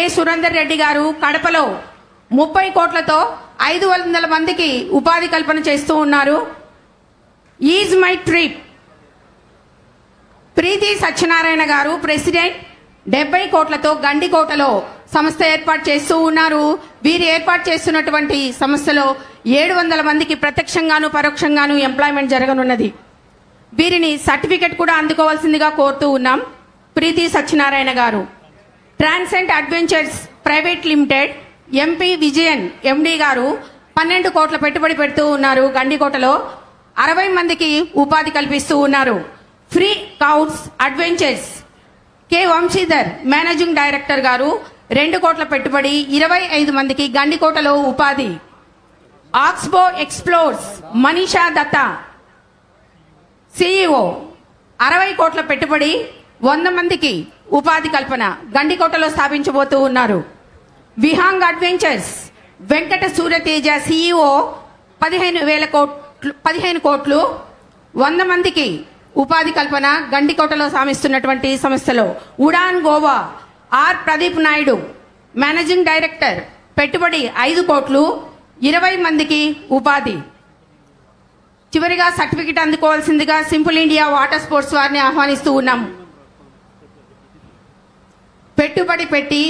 K Surender Reddy గారు కడపలో ముప్పై కోట్లతో ఐదు వందల మందికి ఉపాధి కల్పన చేస్తూ ఉన్నారు. Is my trip Preethi Satyanarayana garu president డెబ్బై కోట్లతో గండికోటలో సంస్థ ఏర్పాటు చేస్తూ ఉన్నారు. వీరు ఏర్పాటు చేస్తున్నటువంటి సంస్థలో ఏడు వందల మందికి ప్రత్యక్షంగాను పరోక్షంగాను ఎంప్లాయ్మెంట్ జరగనున్నది. వీరిని సర్టిఫికెట్ కూడా అందుకోవాల్సిందిగా కోరుతూ ఉన్నాం Preethi Satyanarayana garu. Transcend Adventures private limited MP Vijayan MD garu పన్నెండు కోట్ల పెట్టుబడి పెడుతూ ఉన్నారు. గండికోటలో అరవై మందికి ఉపాధి కల్పిస్తూ ఉన్నారు. Free scouts adventures. K Vamsidhar managing director గారు రెండు కోట్ల పెట్టుబడి ఇరవై ఐదు మందికి గండికోటలో ఉపాధి. Oxbow explorers Manisha Dutta. CEO అరవై కోట్ల పెట్టుబడి వంద మందికి ఉపాధి కల్పన గండికోటలో స్థాపించబోతూ ఉన్నారు. విహాంగ్ అడ్వెంచర్స్ వెంకట సూర్యతేజ సిఇఓ పదిహేను వేల కోట్లు పదిహేను కోట్లు వంద మందికి ఉపాధి కల్పన గండికోటలో సామిస్తున్నటువంటి సంస్థలో Udaan Goa R Pradeep Naidu managing director పెట్టుబడి ఐదు కోట్లు ఇరవై మందికి ఉపాధి. చివరిగా సర్టిఫికెట్ అందుకోవాల్సిందిగా సింపుల్ ఇండియా వాటర్ స్పోర్ట్స్ వారిని ఆహ్వానిస్తూ ఉన్నాం పెట్టుబడి పెట్టి